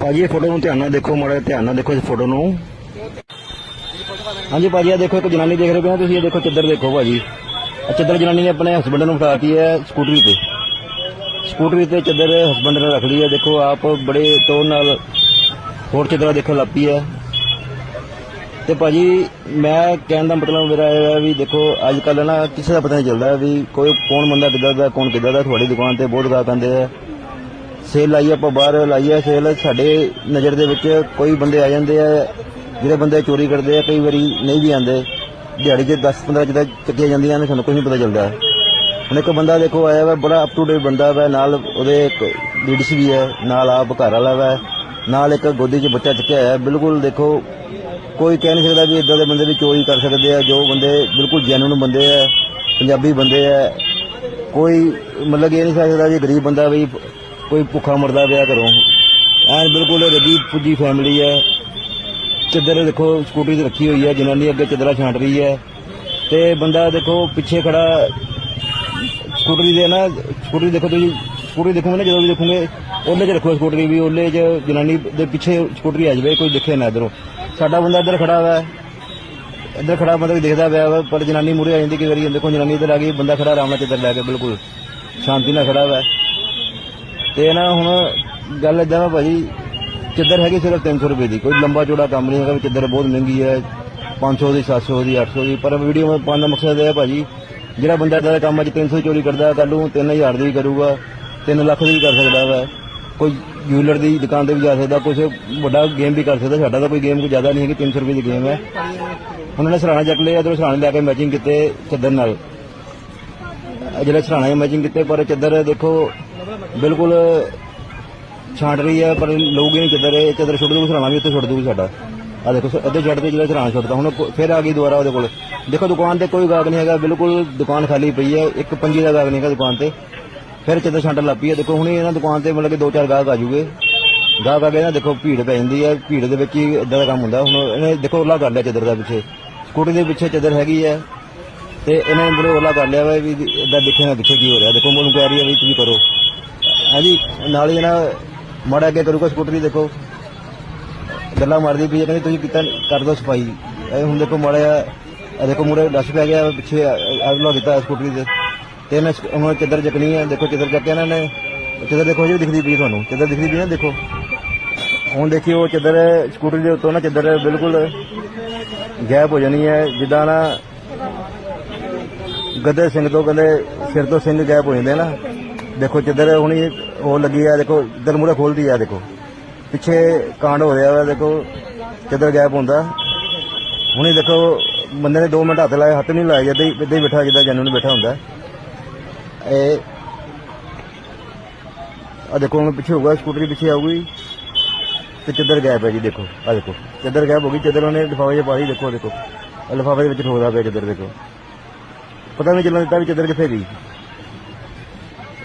ਭਾਜੀ, ਇਹ ਫੋਟੋ ਨੂੰ ਧਿਆਨ ਨਾਲ ਦੇਖੋ, ਮਾੜਾ ਧਿਆਨ ਨਾਲ ਦੇਖੋ ਇਸ ਫੋਟੋ ਨੂੰ। ਹਾਂਜੀ ਭਾਜੀ ਇਹ ਦੇਖੋ, ਇੱਕ ਜਨਾਨੀ ਦੇਖ ਰਹੇ ਹੋ ਤੁਸੀਂ, ਇਹ ਦੇਖੋ ਚੱਦਰ ਦੇਖੋ ਭਾਜੀ। ਇਹ ਚੱਦਰ ਜਨਾਨੀ ਨੇ ਆਪਣੇ ਹਸਬੰਡ ਨੂੰ ਫੜਾਤੀ ਹੈ ਸਕੂਟਰੀ ਤੇ। ਸਕੂਟਰੀ ਤੇ ਚੱਦਰ ਹਸਬੰਡ ਨੇ ਰੱਖ ਲਈ ਹੈ, ਦੇਖੋ ਆਪ ਬੜੇ ਤੋਰ ਨਾਲ ਹੋਰ ਚੱਦਰਾਂ ਦੇਖੋ ਲੱਪੀ ਹੈ। ਤੇ ਭਾਜੀ, ਮੈਂ ਕਹਿਣ ਦਾ ਮਤਲਬ ਮੇਰਾ ਇਹ ਹੈ ਵੀ ਦੇਖੋ ਅੱਜ ਕੱਲ ਨਾ ਕਿਸੇ ਦਾ ਪਤਾ ਨਹੀਂ ਚੱਲਦਾ ਵੀ ਕੋਈ ਕੌਣ ਬੰਦਾ ਕਿੱਦਾਂ ਦਾ, ਕੌਣ ਕਿੱਦਾਂ ਦਾ, ਤੁਹਾਡੀ ਦੁਕਾਨ ਤੇ ਬਹੁਤ ਗਾਹਕ ਆਉਂਦੇ ਆ। ਸੇਲ ਲਾਈ ਆਪਾਂ ਬਾਹਰ ਲਾਈ ਹੈ ਸੇਲ, ਸਾਡੇ ਨਜ਼ਰ ਦੇ ਵਿੱਚ ਕੋਈ ਬੰਦੇ ਆ ਜਾਂਦੇ ਆ, ਜਿਹੜੇ ਬੰਦੇ ਚੋਰੀ ਕਰਦੇ ਆ, ਕਈ ਵਾਰੀ ਨਹੀਂ ਵੀ ਆਉਂਦੇ। ਦਿਹਾੜੀ 'ਚ 10 15 ਜਿੱਦਾਂ ਚੱਕੀਆਂ ਜਾਂਦੀਆਂ ਨੇ, ਸਾਨੂੰ ਕੁਝ ਨਹੀਂ ਪਤਾ ਚੱਲਦਾ। ਹੁਣ ਇੱਕ ਬੰਦਾ ਦੇਖੋ ਆਇਆ ਵਾ, ਬੜਾ ਅਪ ਟੂ ਡੇਟ ਬੰਦਾ ਵਾ, ਨਾਲ ਉਹਦੇ ਇੱਕ ਲੇਡੀਜ਼ ਵੀ ਹੈ ਨਾਲ ਆਪ ਘਰ ਵਾਲਾ ਵਾ, ਨਾਲ ਇੱਕ ਗੋਦੀ 'ਚ ਬੱਚਾ ਚੱਕਿਆ ਹੋਇਆ, ਬਿਲਕੁਲ ਦੇਖੋ, ਕੋਈ ਕਹਿ ਨਹੀਂ ਸਕਦਾ ਵੀ ਇਦਾਂ ਦੇ ਬੰਦੇ ਵੀ ਚੋਰੀ ਕਰ ਸਕਦੇ ਆ, ਜੋ ਬੰਦੇ ਬਿਲਕੁਲ ਜੈਨੂਨ ਬੰਦੇ ਆ, ਪੰਜਾਬੀ ਬੰਦੇ ਆ, ਕੋਈ ਮਤਲਬ ਇਹ ਨਹੀਂ ਸਕਦਾ ਵੀ ਗਰੀਬ ਬੰਦਾ ਵੀ ਕੋਈ ਭੁੱਖਾ ਮਰਦਾ ਪਿਆ ਘਰੋਂ। ਐਨ ਬਿਲਕੁਲ ਰੱਜੀ ਪੁੱਜੀ ਫੈਮਿਲੀ ਹੈ। ਚੱਦਰ ਦੇਖੋ ਸਕੂਟਰੀ ਤੇ ਰੱਖੀ ਹੋਈ ਹੈ, ਜਨਾਨੀ ਅੱਗੇ ਚੱਦਰਾ ਛਾਂਟ ਰਹੀ ਹੈ। ਤੇ ਬੰਦਾ ਦੇਖੋ, ਪਿੱਛੇ ਖੜਾ ਸਕੂਟਰੀ ਦੇ ਨਾ ਸਕੂਟਰੀ ਦੇਖੋ ਤੁਸੀਂ ਸਕੂਟਰੀ ਦੇਖੋਗੇ ਨਾ, ਜਦੋਂ ਵੀ ਦੇਖੋਗੇ ਉਹਲੇ 'ਚ ਰੱਖੋ ਸਕੂਟਰੀ ਵੀ ਉਹਲੇ 'ਚ ਜਨਾਨੀ ਦੇ ਪਿੱਛੇ ਸਕੂਟਰੀ ਆ ਜਾਵੇ, ਕੋਈ ਦਿਖੇ ਨਾ ਇਧਰੋਂ। ਸਾਡਾ ਬੰਦਾ ਇੱਧਰ ਖੜਾ ਹੋਇਆ। ਇੱਧਰ ਖੜਾ ਬੰਦਾ ਵੀ ਦੇਖਦਾ ਪਿਆ ਵਾ, ਪਰ ਜਨਾਨੀ ਮੂਰੇ ਆ ਜਾਂਦੀ, ਕਈ ਵਾਰੀ ਦੇਖੋ ਜਨਾਨੀ ਇੱਧਰ ਆ ਗਈ, ਬੰਦਾ ਖੜਾ ਆਰਾਮ ਨਾਲ ਚੱਦਰ ਲੈ ਕੇ ਬਿਲਕੁਲ ਸ਼ਾਂਤੀ ਨਾਲ ਖੜਾ ਹੋਇਆ। ਤੇ ਨਾ ਹੁਣ ਗੱਲ ਇਦਾਂ ਵਾ ਭਾਜੀ ਚੱਦਰ ਹੈਗੀ ਸਿਰਫ 300 ਰੁਪਏ ਦੀ, ਕੋਈ ਲੰਬਾ ਚੌੜਾ ਕੰਮ ਨਹੀਂ ਹੈਗਾ ਵੀ ਚੱਦਰ ਬਹੁਤ ਮਹਿੰਗੀ ਹੈ 500 ਦੀ 700 ਦੀ 800 ਦੀ, ਪਰ ਵੀਡੀਓ ਮੈਂ ਪਾਉਣ ਦਾ ਮਕਸਦ ਇਹ ਹੈ ਭਾਜੀ, ਜਿਹੜਾ ਬੰਦਾ ਇਦਾਂ ਦਾ ਕੰਮ ਅੱਜ 300 ਚੋਰੀ ਕਰਦਾ ਕੱਲ ਨੂੰ 3000 ਦੀ ਵੀ ਕਰੂਗਾ 3 ਲੱਖ ਦੀ ਵੀ ਕਰ ਸਕਦਾ ਵਾ, ਕੋਈ ਜੂਲਰ ਦੀ ਦੁਕਾਨ ਤੇ ਵੀ ਜਾ ਸਕਦਾ ਕੁਝ ਵੱਡਾ ਗੇਮ ਵੀ ਕਰ ਸਕਦਾ, ਸਾਡਾ ਤਾਂ ਕੋਈ ਗੇਮ ਕੋਈ ਜ਼ਿਆਦਾ ਨਹੀਂ ਹੈਗੀ 300 ਰੁਪਏ ਦੀ ਗੇਮ ਹੈ। ਉਹਨਾਂ ਨੇ ਸਰਾਣਾ ਚੱਕ ਲਿਆ ਤੇ ਸਰਾਣੇ ਲੈ ਕੇ ਮੈਚਿੰਗ ਕੀਤੇ ਚੱਦਰ ਨਾਲ। ਇਹ ਜਿਹੜੇ ਸਰਾਣੇ ਮੈਚਿੰਗ ਕੀਤੇ, ਪਰ ਚੱਦਰ ਦੇਖੋ ਬਿਲਕੁਲ ਛਾਂਟ ਰਹੀ ਹੈ, ਪਰ ਲੋਕ ਹੀ ਨਹੀਂ ਚੱਦਰ ਇਹ ਚੱਦਰ ਛੁੱਟ ਦੂਗੀ ਸਰਾਣਾ ਵੀ ਉੱਥੇ ਛੁੱਟ ਦੂਗੀ ਸਾਡਾ। ਆ ਦੇਖੋ ਅੱਧੇ ਛੱਡ ਤੇ ਜਿਹੜਾ ਸਰਾਣਾ ਛੁੱਟਦਾ, ਹੁਣ ਫਿਰ ਆ ਗਈ ਦੁਬਾਰਾ ਉਹਦੇ ਕੋਲ। ਦੇਖੋ, ਦੁਕਾਨ ਤੇ ਕੋਈ ਗਾਹਕ ਨਹੀਂ ਹੈਗਾ, ਬਿਲਕੁਲ ਦੁਕਾਨ ਖਾਲੀ ਪਈ ਹੈ, ਇੱਕ ਪੰਜੀ ਦਾ ਗਾਹਕ ਨਹੀਂ ਹੈਗਾ ਦੁਕਾਨ ਤੇ। ਫਿਰ ਚੱਦਰ ਛਾਂਟ ਲੱਗ ਪਈ ਹੈ। ਦੇਖੋ, ਹੁਣ ਇਹਨਾਂ ਦੁਕਾਨ ਤੇ ਮਤਲਬ ਕਿ ਦੋ ਚਾਰ ਗਾਹਕ ਆ ਜੂਗੇ। ਗਾਹਕ ਆ ਗਏ ਨਾ, ਦੇਖੋ, ਭੀੜ ਪੈ ਜਾਂਦੀ ਹੈ, ਭੀੜ ਦੇ ਵਿੱਚ ਹੀ ਇਦਾਂ ਦਾ ਕੰਮ ਹੁੰਦਾ। ਹੁਣ ਇਹਨੇ ਦੇਖੋ ਓਲਾ ਕਰ ਲਿਆ ਚੱਦਰ ਦਾ ਪਿੱਛੇ। ਸਕੂਟੀ ਦੇ ਪਿੱਛੇ ਚੱਦਰ ਹੈਗੀ ਹੈ। ਤੇ ਨੇ ਬੁਰੇ ਓਲਾ ਕਰ ਲਿਆ ਵਾ ਵੀ ਇਦਾਂ ਦੇਖੇ ਨਾ ਦੇਖੇ ਕੀ ਹੋ ਰਿਹਾ। ਦੇਖੋ ਮੈਨੂੰ ਕਹਿ ਰਹੀ ਹੈ ਵੀ ਤੁਸੀਂ ਕਰੋ। ਹਾਂਜੀ, ਨਾਲ ਹੀ ਨਾ ਮਾੜਾ ਅੱਗੇ ਕਰੂਗਾ ਸਕੂਟਰੀ, ਦੇਖੋ। ਗੱਲਾਂ ਮਾਰਦੀ ਪਈ ਹੈ ਕਹਿੰਦੀ ਤੁਸੀਂ ਕੀਤਾ, ਕਰ ਦੋ ਸਫ਼ਾਈ। ਇਹ ਹੁਣ ਦੇਖੋ ਮਾੜਾ ਜਿਹਾ, ਇਹ ਦੇਖੋ ਮੂਰੇ ਡਸ਼ ਪੈ ਗਿਆ, ਪਿੱਛੇ ਅਗਲਾ ਕੀਤਾ ਸਕੂਟਰੀ ਦੇ ਤੇ ਇਹਨੇ ਸ- ਹੁਣ ਚੱਦਰ ਚੱਕਣੀ ਹੈ ਦੇਖੋ ਚੱਦਰ ਚੱਕਿਆ ਇਹਨਾਂ ਨੇ। ਕਿੱਧਰ ਦੇਖੋ ਜੀ ਦਿਖਦੀ ਪਈ ਤੁਹਾਨੂੰ, ਕਿੱਧਰ ਦਿਖਦੀ ਪਈ ਨਾ ਦੇਖੋ। ਹੁਣ ਦੇਖਿਓ ਚੱਦਰ ਸਕੂਟਰੀ ਦੇ ਉੱਤੋਂ ਨਾ ਚੱਦਰ ਬਿਲਕੁਲ ਗਾਇਬ ਹੋ ਜਾਣੀ ਹੈ, ਜਿੱਦਾਂ ਨਾ ਗਦੇ ਸਿੰਘ ਤੋਂ ਕਹਿੰਦੇ ਸਿਰ ਤੋਂ ਸਿੰਘ ਗਾਇਬ ਹੋ ਜਾਂਦੇ ਨਾ। ਦੇਖੋ ਜਿੱਧਰ ਹੁਣੀ ਉਹ ਲੱਗੀ ਆ, ਦੇਖੋ ਇੱਧਰ ਮੂਰੇ ਖੋਲਦੀ ਆ, ਦੇਖੋ। ਪਿੱਛੇ ਕਾਂਡ ਹੋ ਰਿਹਾ ਵਾ, ਦੇਖੋ ਕਿੱਧਰ ਗਾਇਬ ਹੁੰਦਾ। ਹੁਣੀ ਦੇਖੋ ਬੰਦੇ ਨੇ 2 ਮਿੰਟ ਹੱਥ ਲਾਇਆ ਹੱਥ ਨਹੀਂ ਲਾਇਆ ਜਦ ਹੀ ਇੱਦਾਂ ਹੀ ਬੈਠਾ, ਜਿੱਦਾਂ ਜਨੂਨ ਬੈਠਾ ਹੁੰਦਾ। ਇਹ ਆ ਦੇਖੋ ਹੁਣ ਪਿੱਛੇ ਹੋਊਗਾ, ਸਕੂਟਰੀ ਪਿੱਛੇ ਆਊਗੀ। ਤੇ ਚੱਦਰ ਗਾਇਬ ਹੈ ਜੀ, ਦੇਖੋ, ਆ ਦੇਖੋ। ਚੱਦਰ ਗਾਇਬ ਹੋ ਗਈ ਚੱਦਰ ਉਹਨੇ ਲਿਫਾਫੇ 'ਚ ਪਾ ਦੇਖੋ ਦੇਖੋ। ਲਿਫਾਫੇ ਦੇ ਵਿੱਚ ਠੋਕਦਾ ਪਿਆ ਕਿੱਧਰ, ਦੇਖੋ। ਪਤਾ ਨਹੀਂ ਚੱਲਣ ਦਿੱਤਾ ਵੀ ਚੱਦਰ ਕਿੱਥੇ ਗਈ।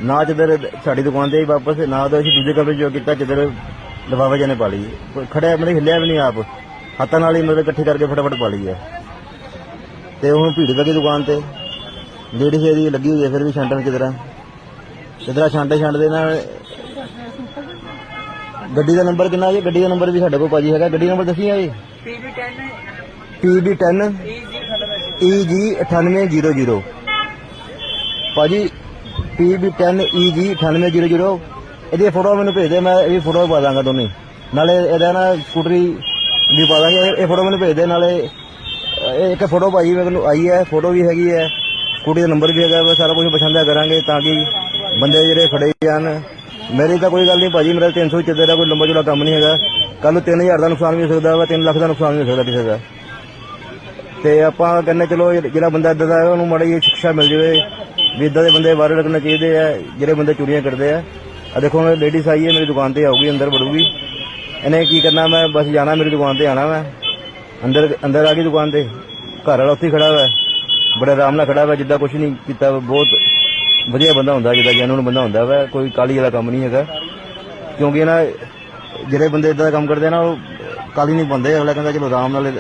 ਨਾ ਚੱਦਰ ਸਾਡੀ ਦੁਕਾਨ ਤੇ ਹੀ ਵਾਪਸ ਨਾ ਤਾਂ ਅਸੀਂ ਦੂਜੇ ਕਮਰੇ 'ਚ ਜੋ ਕੀਤਾ ਚੱਦਰ ਲਿਫਾਫੇ ਜਨੇ ਪਾ ਲਈ ਕੋਈ ਖੜਿਆ ਮਤਲਬ ਹਿੱਲਿਆ ਵੀ ਨਹੀਂ ਆਪ। ਹੱਥਾਂ ਨਾਲ ਹੀ ਮਤਲਬ ਇਕੱਠੀ ਕਰਕੇ ਫਟਾਫਟ ਪਾ ਲਈ ਹੈ ਤੇ ਹੁਣ ਭੀੜ ਲੱਗੀ ਦੁਕਾਨ ਤੇ। ਲੇਡੀਜ਼ ਇਹਦੀ ਲੱਗੀ ਹੋਈ ਹੈ ਫਿਰ ਵੀ ਛਾਂਟਣ ਕਿਦਰਾ ਕਿਦਰਾ ਛਾਂਟੇ ਛਾਂਟਦੇ ਨਾਲ ਗੱਡੀ ਦਾ ਨੰਬਰ ਕਿੰਨਾ ਜੀ ਗੱਡੀ ਦਾ ਨੰਬਰ ਵੀ ਸਾਡੇ ਕੋਲ ਭਾਜੀ ਹੈਗਾ। ਗੱਡੀ ਨੰਬਰ ਦੱਸੀ ਆ ਜੀ? PB10 EG 9800 ਭਾਜੀ PB10 EG 9800 ਇਹਦੀ ਫੋਟੋ ਮੈਨੂੰ ਭੇਜ ਦੇ, ਮੈਂ ਇਹ ਫੋਟੋ ਪਾ ਦਾਂਗਾ ਦੋਨੇ। ਨਾਲੇ ਇਹਦਾ ਨਾ ਸਕੂਟਰੀ ਵੀ ਪਾ ਦਾਂਗੇ, ਇਹ- ਫੋਟੋ ਮੈਨੂੰ ਭੇਜ ਦੇ, ਨਾਲੇ ਇਹ ਇੱਕ ਫੋਟੋ ਭਾਈ ਮੈਨੂੰ ਆਈ ਹੈ ਫੋਟੋ ਵੀ ਹੈਗੀ ਹੈ। ਸਕੂਟੀ ਦਾ ਨੰਬਰ ਵੀ ਹੈਗਾ ਵਾ ਸਾਰਾ ਕੁਝ ਪਛਾਣਿਆ ਕਰਾਂਗੇ ਤਾਂ ਕਿ ਬੰਦੇ ਜਿਹੜੇ ਫੜੇ ਜਾਣ। ਮੇਰੀ ਤਾਂ ਕੋਈ ਗੱਲ ਨਹੀਂ ਭਾਜੀ, ਮੇਰਾ 300 ਚੱਦੇ ਦਾ ਕੋਈ ਲੰਬਾ ਚੌੜਾ ਕੰਮ ਨਹੀਂ ਹੈਗਾ। ਕੱਲ ਨੂੰ 3000 ਦਾ ਨੁਕਸਾਨ ਵੀ ਹੋ ਸਕਦਾ ਵਾ 3 ਲੱਖ ਦਾ ਨੁਕਸਾਨ ਵੀ ਹੋ ਸਕਦਾ ਕਿਸੇ ਦਾ। ਤੇ ਆਪਾਂ ਕਹਿੰਦੇ ਚਲੋ, ਜਿਹੜਾ ਬੰਦਾ ਇਦਾਂ ਦਾ ਹੈ, ਉਹਨੂੰ ਮਾੜੀ ਜਿਹੀ ਸਿੱਖਿਆ ਮਿਲ ਜਾਵੇ। ਵੀ ਇਦਾਂ ਦੇ ਬੰਦੇ ਬਾਹਰ ਲੱਗਣੇ ਚਾਹੀਦੇ ਆ, ਜਿਹੜੇ ਬੰਦੇ ਚੋਰੀਆਂ ਕਰਦੇ ਆ। ਆ ਦੇਖੋ, ਹੁਣ ਲੇਡੀਜ਼ ਆਈ ਹੈ, ਮੇਰੀ ਦੁਕਾਨ ਤੇ ਆਊਗੀ, ਅੰਦਰ ਵੜੂਗੀ। ਇਹਨੇ ਕੀ ਕਰਨਾ, ਮੈਂ ਬਸ ਜਾਣਾ, ਮੇਰੀ ਦੁਕਾਨ ਤੇ ਆਣਾ ਮੈਂ। ਅੰਦਰ ਅੰਦਰ ਆ ਗਈ ਦੁਕਾਨ ਤੇ। ਘਰ ਵਾਲਾ ਉੱਥੇ ਹੀ ਖੜਾ ਹੋਇਆ। ਬੜੇ ਆਰਾਮ ਨਾਲ ਖੜਾ ਹੋਇਆ, ਜਿੱਦਾਂ ਕੁਝ ਨਹੀਂ ਕੀਤਾ, ਬਹੁਤ ਵਧੀਆ ਬੰਦਾ ਹੁੰਦਾ, ਜਿੱਦਾਂ ਜੈਨੂਨ ਬੰਦਾ ਹੁੰਦਾ ਵਾ, ਕੋਈ ਕਾਲੀ ਵਾਲਾ ਕੰਮ ਨਹੀਂ ਹੈਗਾ। ਕਿਉਂਕਿ ਨਾ, ਜਿਹੜੇ ਬੰਦੇ ਇਦਾਂ ਦਾ ਕੰਮ ਕਰਦੇ ਆ ਨਾ, ਉਹ ਕਾਲੀ ਨਹੀਂ ਪਾਉਂਦੇ ਅਗਲਾ ਕਹਿੰਦਾ, ਚਲੋ ਆਰਾਮ ਨਾਲ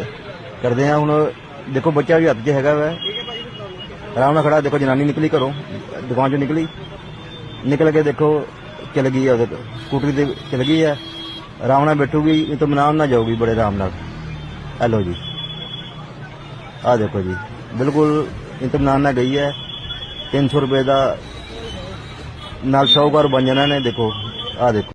ਕਰਦੇ ਆ। ਹੁਣ ਦੇਖੋ, ਬੱਚਾ ਵੀ ਹੱਥ 'ਚ ਹੈਗਾ ਵਾ। ਆਰਾਮ ਨਾਲ ਖੜਾ, ਦੇਖੋ ਜਨਾਨੀ ਨਿਕਲੀ ਘਰੋਂ, ਦੁਕਾਨ 'ਚੋਂ ਨਿਕਲੀ। ਨਿਕਲ ਕੇ ਦੇਖੋ, ਚਲ ਗਈ ਹੈ ਉਹਦੇ ਸਕੂਟਰੀ ਤੇ ਚਲ ਗਈ ਹੈ ਆਰਾਮ ਨਾਲ ਬੈਠੂਗੀ ਇਤਮਾਨਾਨ ਨਾਲ ਜਾਊਗੀ ਬੜੇ ਆਰਾਮ ਨਾਲ। ਹੈਲੋ ਜੀ। ਆ ਦੇਖੋ ਜੀ, ਬਿਲਕੁਲ ਇਤਮਾਨਾਨ ਨਾਲ ਗਈ ਹੈ 300 ਰੁਪਏ ਦਾ ਨਾਲ ਸ਼ੌਕਰ ਬਣ ਜਾਣਾ ਨੇ, ਦੇਖੋ ਆ ਦੇਖੋ।